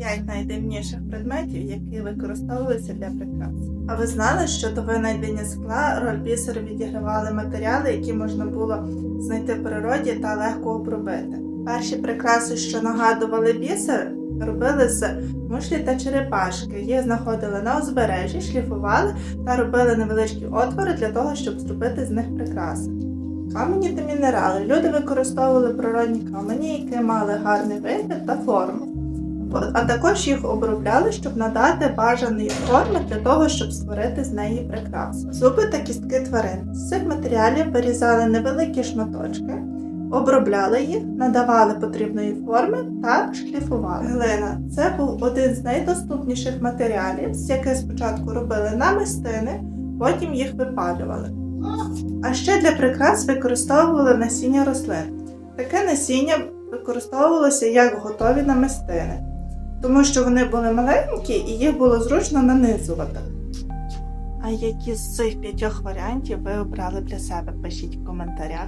5 найдивніших предметів, які використовувалися для прикрас. А ви знали, що до винайдення скла роль бісеру відігравали матеріали, які можна було знайти в природі та легко обробити? Перші прикраси, що нагадували бісер, робили з мушлі та черепашки. Їх знаходили на узбережжі, шліфували та робили невеличкі отвори для того, щоб зробити з них прикраси. Камені та мінерали. Люди використовували природні камені, які мали гарний вигляд та форму. А також їх обробляли, щоб надати бажаної форми для того, щоб створити з неї прикрасу. Зуби та кістки тварин. З цих матеріалів вирізали невеликі шматочки, обробляли їх, надавали потрібної форми та шліфували. Глина це був один з найдоступніших матеріалів, з яких спочатку робили намистини, потім їх випалювали. А ще для прикрас використовували насіння рослин. Таке насіння використовувалося як готові намистини, тому що вони були маленькі і їх було зручно нанизувати. А які з цих п'ятьох варіантів ви обрали для себе? Пишіть в коментарях.